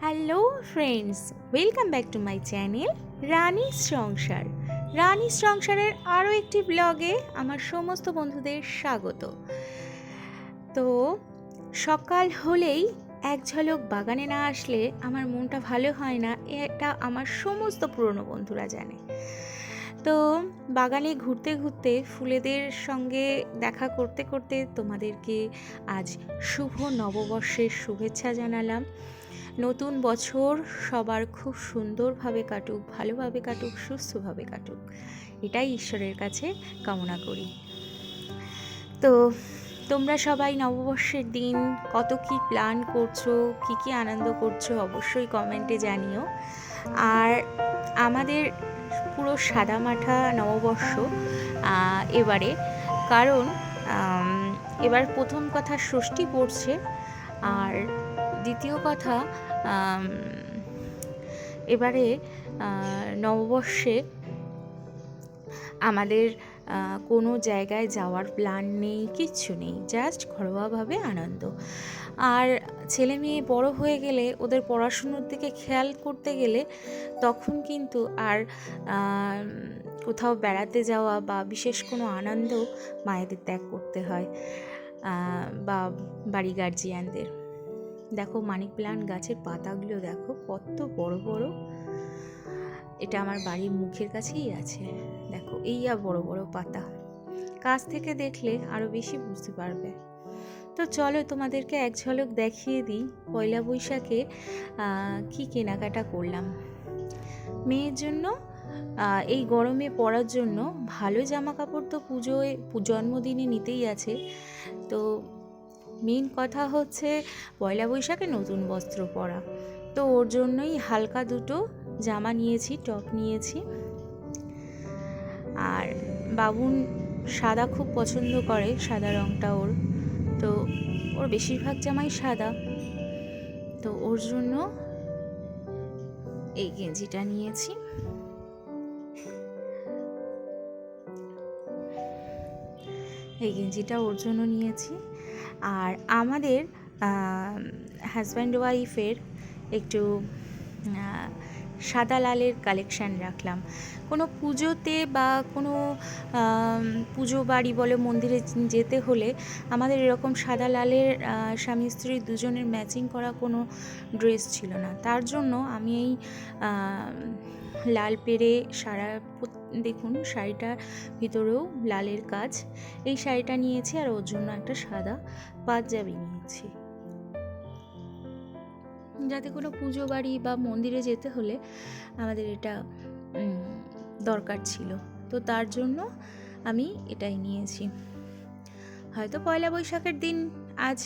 Hello friends welcome back to my channel Rani Sansar Rani সংসারের আরও একটি ব্লগে আমার সমস্ত বন্ধুদের স্বাগত। তো, সকাল হলেই এক ঝলক বাগানে না আসলে আমার মনটা ভালো হয় না, এটা আমার সমস্ত পুরনো বন্ধুরা জানে। তো, বাগানে ঘুরতে ঘুরতে ফুলেদের সঙ্গে দেখা করতে করতে তোমাদেরকে আজ শুভ নববর্ষের শুভেচ্ছা জানালাম। নতুন বছর সবার খুব সুন্দরভাবে কাটুক, ভালোভাবে কাটুক, সুস্থভাবে কাটুক। এটাই ঈশ্বরের কাছে কামনা করি। তো তোমরা সবাই নববর্ষের দিন কত কি প্ল্যান করছ, কি কি আনন্দ করছ অবশ্যই কমেন্টে জানিও। আর আমাদের পুরো সাদামাঠা নববর্ষ এবারে কারণ এবার প্রথম কথা ষষ্ঠী পড়ছে, আর দ্বিতীয় কথা এবারে নববর্ষে আমাদের কোনো জায়গায় যাওয়ার প্ল্যান নেই, কিচ্ছু নেই জাস্ট ঘরোয়াভাবে আনন্দ। আর ছেলে মেয়ে বড় হয়ে গেলে, ওদের পড়াশুনোর দিকে খেয়াল করতে গেলে, তখন কিন্তু আর কোথাও বেড়াতে যাওয়া বা বিশেষ কোনো আনন্দ মায়েদের ত্যাগ করতে হয় বা বাড়ি গার্জিয়ানদের দেখো মানি প্লান্ট গাছের পাতাগুলো দেখো কত বড় বড়। এটা আমার বাড়ির মুখের কাছেই আছে। দেখো এই আর বড় বড় পাতা। কাছ থেকে দেখলে আরও বেশি বুঝতে পারবে। তো চলো তোমাদেরকে এক ঝলক দেখিয়ে দিই পয়লা বৈশাখে কি কেনাকাটা করলাম। মেয়ের জন্য এই গরমে পরার জন্য ভালো জামা কাপড় তো পুজোয় জন্মদিনে নিতেই আছে। তো মেন কথা হচ্ছে পয়লা বৈশাখে নতুন বস্ত্র পরা। তো ওর জন্যই হালকা দুটো জামা নিয়েছি, টপ নিয়েছি। আর বাবুন সাদা খুব পছন্দ করে, সাদা রঙটা ওর। তো ওর বেশিরভাগ জামাই সাদা। তো ওর জন্য এই গেঞ্জিটা নিয়েছি। এই গেঞ্জিটা ওর জন্য নিয়েছি। আর আমাদের হাজব্যান্ড ওয়াইফের একটু সাদা লালের কালেকশান রাখলাম। কোনো পুজোতে বা কোনো পুজো বাড়ি বলে মন্দিরে যেতে হলে আমাদের এরকম সাদা লালের স্বামী স্ত্রী দুজনের ম্যাচিং করা কোনো ড্রেস ছিল না। তার জন্য আমি এই লাল পেরে সারা দেখুন, শাড়িটার ভিতরেও লালের কাজ। এই শাড়িটা নিয়েছি আর ওর জন্য একটা সাদা পাঞ্জাবি নিয়েছি। যাতে কোনো পুজো বাড়ি বা মন্দিরে যেতে হলে আমাদের এটা দরকার ছিল। তো তার জন্য আমি এটাই নিয়েছি। হয়তো পয়লা বৈশাখের দিন আজ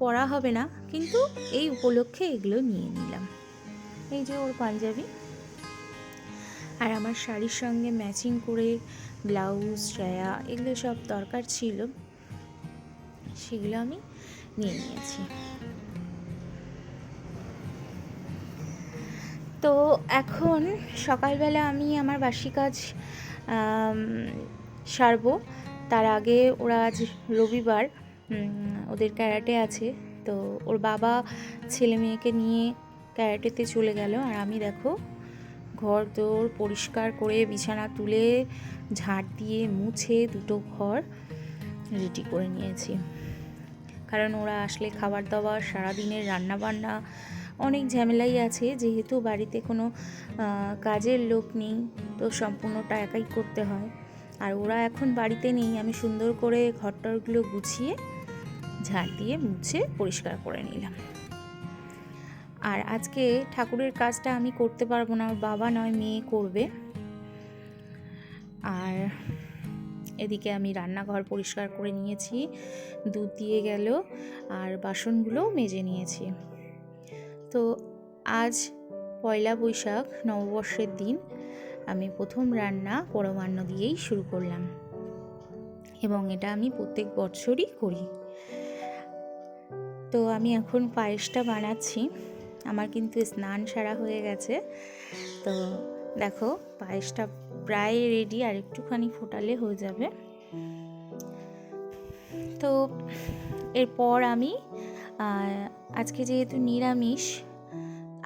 পড়া হবে না, কিন্তু এই উপলক্ষে এগুলো নিয়ে নিলাম। এই যে ওর পাঞ্জাবি আমার শাড়ির সঙ্গে ম্যাচিং করে ব্লাউজ সায়া এগুলো সব দরকার ছিল। সেগুলো আমি নিয়ে নিয়েছি। তো এখন সকালবেলা আমি আমার বাসি কাজ সারবো। তার আগে ওরা আজ রবিবার ওদের ক্যারাটে আছে। তো ওর বাবা ছেলে মেয়েকে নিয়ে ক্যারাটেতে চলে গেল। আর আমি দেখো ঘর দোর পরিষ্কার করে বিছানা তুলে ঝাড় দিয়ে মুছে দুটো ঘর রেডি করে নিয়েছি। কারণ ওরা আসলে খাবার দাবার, সারাদিনের রান্না বান্না অনেক ঝামেলাই আছে। যেহেতু বাড়িতে কোনো কাজের লোক নেই, তো সম্পূর্ণটা একাই করতে হয়। আর ওরা এখন বাড়িতে নেই, আমি সুন্দর করে ঘরটরগুলো গুছিয়ে ঝাড় দিয়ে মুছে পরিষ্কার করে নিলাম। আর আজকে ঠাকুরের কাজটা আমি করতে পারব না বাবা নয়, মেয়ে করবে। আর এদিকে আমি রান্নাঘর পরিষ্কার করে নিয়েছি, দুধ দিয়ে গেল, আর বাসনগুলোও মেজে নিয়েছি। তো আজ পয়লা বৈশাখ, নববর্ষের দিন, আমি প্রথম রান্না পরমান্ন দিয়েই শুরু করলাম। এবং এটা আমি প্রত্যেক বছরই করি। তো আমি এখন পায়েসটা বানাচ্ছি। আমার কিন্তু স্নান সারা হয়ে গেছে। তো দেখো, পায়েসটা প্রায় রেডি আর একটুখানি ফোটালে হয়ে যাবে। তো এরপর আমি আজকে যেহেতু নিরামিষ,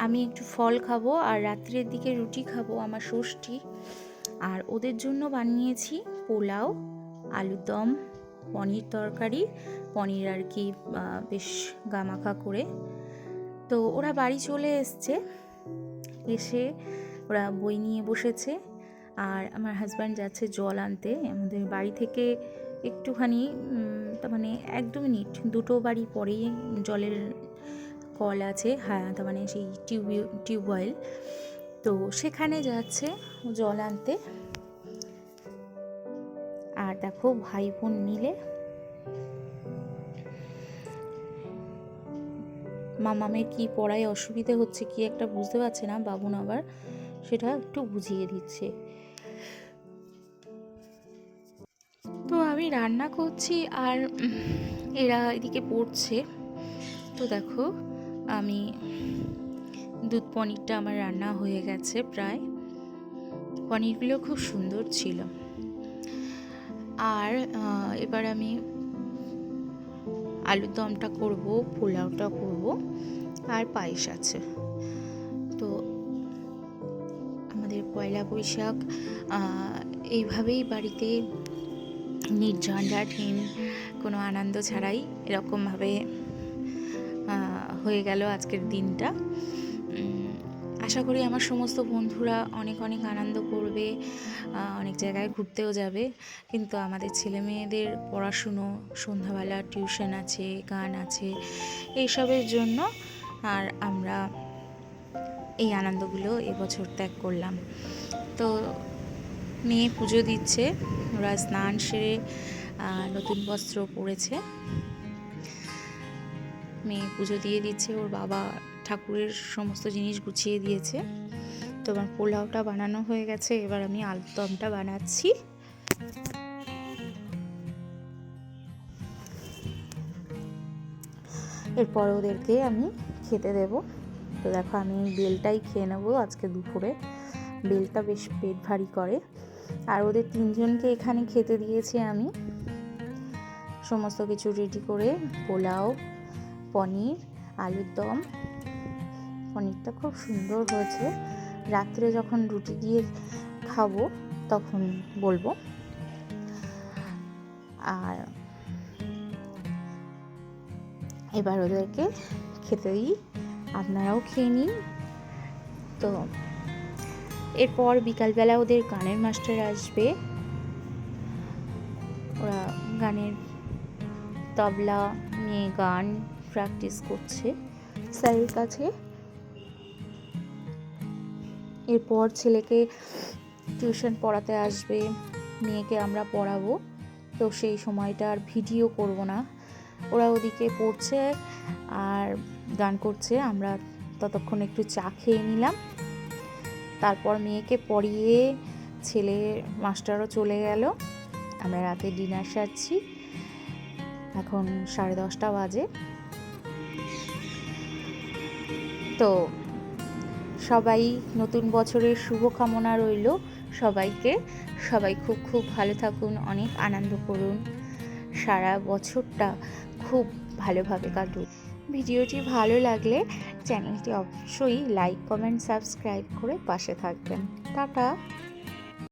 আমি একটু ফল খাব আর রাত্রের দিকে রুটি খাব আমার ষষ্ঠী। আর ওদের জন্য বানিয়েছি পোলাও, আলুর দম, পনির তরকারি, পনির আর কি বেশ গামাখা করে। তো ওরা বাড়ি চলে এসছে। এসে ওরা বই নিয়ে বসেছে। আর আমার হাজব্যান্ড যাচ্ছে জল আনতে। আমাদের বাড়ি থেকে একটুখানি তার মানে এক দু মিনিট, দুটো বাড়ি পরেই জলের কল আছে। হ্যাঁ তার মানে সেই টিউব টিউবওয়েল তো সেখানে যাচ্ছে জল আনতে। আর দেখো ভাই বোন মিলে মামামের কি পড়ায় অসুবিধে হচ্ছে কি একটা বুঝতে পারছে না, বাবুন আবার সেটা একটু বুঝিয়ে দিচ্ছে। তো আমি রান্না করছি আর এরা এদিকে পড়ছে। তো দেখো, আমি দুধ পনিরটা আমার রান্না হয়ে গেছে প্রায়। পনিরগুলো খুব সুন্দর ছিল। আর এবার আমি আলুর দমটা করব, পোলাওটা করব। আর পায়েস আছে। তো আমাদের পয়লা বৈশাখ এইভাবেই বাড়িতে নির্ঝঞ্ঝাটহীন কোনো আনন্দ ছাড়াই এরকমভাবে হয়ে গেল আজকের দিনটা। আশা করি আমার সমস্ত বন্ধুরা অনেক অনেক আনন্দ করবে অনেক জায়গায় ঘুরতেও যাবে। কিন্তু আমাদের ছেলে মেয়েদের পড়াশুনো, সন্ধ্যাবেলা টিউশন আছে, গান আছে, এইসবের জন্য আর আমরা এই আনন্দগুলো এবছর ত্যাগ করলাম। তো মেয়ে পুজো দিচ্ছে, ওরা স্নান সেরে নতুন বস্ত্র পরেছে। মেয়ে পুজো দিয়ে দিচ্ছে, ওর বাবা ঠাকুরের সমস্ত জিনিস গুছিয়ে দিয়েছে। তো আমার পোলাওটা বানানো হয়ে গেছে, এবার আমি আলুর দমটা বানাচ্ছি। এরপর ওদেরকে আমি খেতে দেব। তো দেখো, আমি বেলটাই খেয়ে নেব আজকে দুপুরে। বেলটা বেশ পেট ভারী করে। আর ওদের তিনজনকে এখানে খেতে দিয়েছি আমি। সমস্ত কিছু রেডি করে পোলাও, পনির আলুর দম পনিরটা খুব সুন্দর হয়েছে। রাত্রে যখন রুটি দিয়ে খাব তখন বলব। আর এবার ওদেরকে খেতে দিই। আপনারাও খেয়ে নিন। তো এরপর বিকালবেলা ওদের গানের মাস্টার আসবে। ওরা গানের তবলা নিয়ে গান প্র্যাকটিস করছে। স্যারের কাছে এরপর ছেলেকে টিউশন পড়াতে আসবে, মেয়েকে আমরা পড়াবো। তো সেই সময়টা আর ভিডিও করব না। ওরা ওদিকে পড়ছে আর গান করছে, আমরা ততক্ষণ একটু চা খেয়ে নিলাম। তারপর মেয়েকে পড়িয়ে ছেলে, মাস্টারও চলে গেল। আমরা রাতে ডিনার সারছি। এখন সাড়ে দশটা বাজে। তো সবাই নতুন বছরের শুভকামনা রইল সবাইকে। সবাই খুব খুব ভালো থাকুন, অনেক আনন্দ করুন। সারা বছরটা খুব ভালোভাবে কাটুন ভিডিওটি ভালো লাগলে চ্যানেলটি অবশ্যই লাইক, কমেন্ট, সাবস্ক্রাইব করে পাশে থাকবেন। টাটা!